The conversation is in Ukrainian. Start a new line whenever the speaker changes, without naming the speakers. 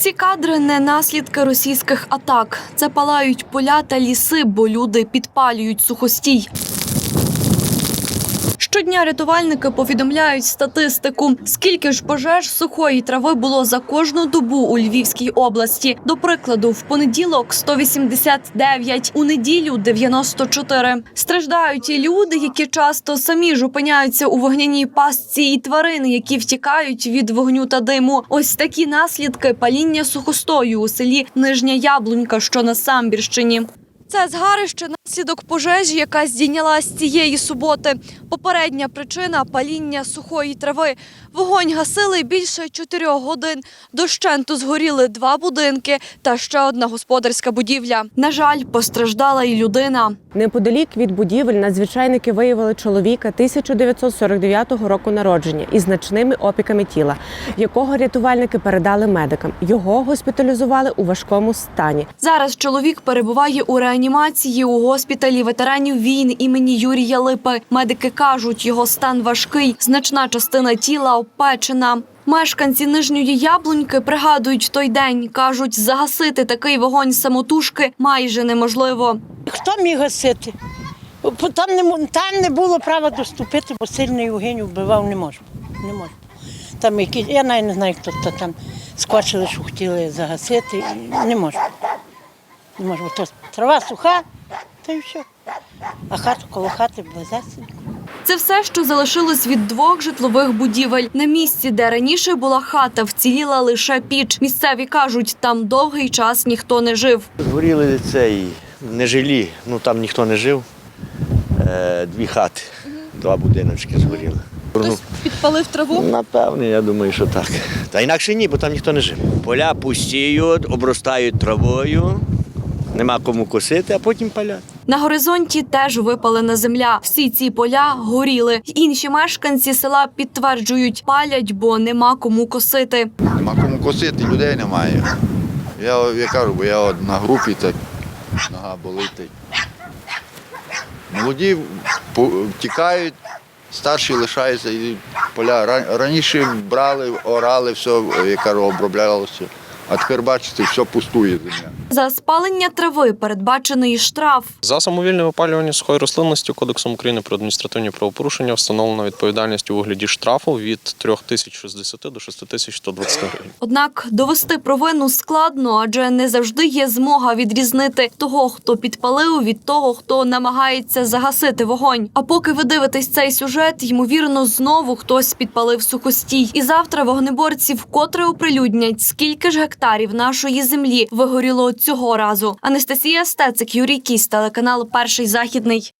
Ці кадри не наслідки російських атак. Це палають поля та ліси, бо люди підпалюють сухостій. Щодня рятувальники повідомляють статистику, скільки ж пожеж сухої трави було за кожну добу у Львівській області. До прикладу, в понеділок 189, у неділю 94. Страждають і люди, які часто самі ж опиняються у вогняній пастці, і тварини, які втікають від вогню та диму. Ось такі наслідки паління сухостою у селі Нижня Яблунька, що на Самбірщині. Це згарище наслідок пожежі, яка здійнялась цієї суботи. Попередня причина паління сухої трави. Вогонь гасили більше чотирьох годин. Дощенту згоріли два будинки та ще одна господарська будівля. На жаль, постраждала і людина.
Неподалік від будівель надзвичайники виявили чоловіка 1949 року народження із значними опіками тіла, якого рятувальники передали медикам. Його госпіталізували у важкому стані.
Зараз чоловік перебуває у реанімації у госпіталі ветеранів війн імені Юрія Липи. Медики кажуть, його стан важкий, значна частина тіла обпечена. Мешканці нижньої яблуньки пригадують той день. кажуть, загасити такий вогонь самотужки майже неможливо.
Хто міг гасити? Там не, там не було права доступити, бо сильний вогонь вбивав не можна. Не можна. Там якісь, я навіть не знаю, хто то там скочили, що хотіли загасити. Не можна. Не бо то трава суха, та й все. А хату коло хати близесенько.
Це все, що залишилось від двох житлових будівель. На місці, де раніше була хата, вціліла лише піч. Місцеві кажуть, там довгий час ніхто не жив.
Згоріли цей нежилі, ну там ніхто не жив. Е, дві хати, два будиночки згоріли. Ну,
підпалив траву.
напевне, я думаю, що так. Та інакше ні, бо там ніхто не жив. Поля пустіють, обростають травою, нема кому косити, а потім палять.
На горизонті теж випалена земля. Всі ці поля горіли. Інші мешканці села підтверджують, палять, бо нема кому косити.
Нема кому косити, людей немає. Я, я кажу, бо я на групі, так нога болить. Молоді втікають, старші лишаються і поля. Раніше брали, орали, все, я кажу, оброблялося. А тепер бачите, все пустує земля.
За спалення трави передбачений штраф.
За самовільне випалювання сухої рослинності Кодексом України про адміністративні правопорушення встановлена відповідальність у вигляді штрафу від 3060 до 6120 гривень.
Однак довести провину складно, адже не завжди є змога відрізнити того, хто підпалив, від того, хто намагається загасити вогонь. А поки ви дивитесь цей сюжет, ймовірно, знову хтось підпалив сухостій. І завтра вогнеборці вкотре оприлюднять, скільки ж гектарів нашої землі вигоріло цього разу. Анастасія Стецик, Юрій Кісь, телеканал Перший західний.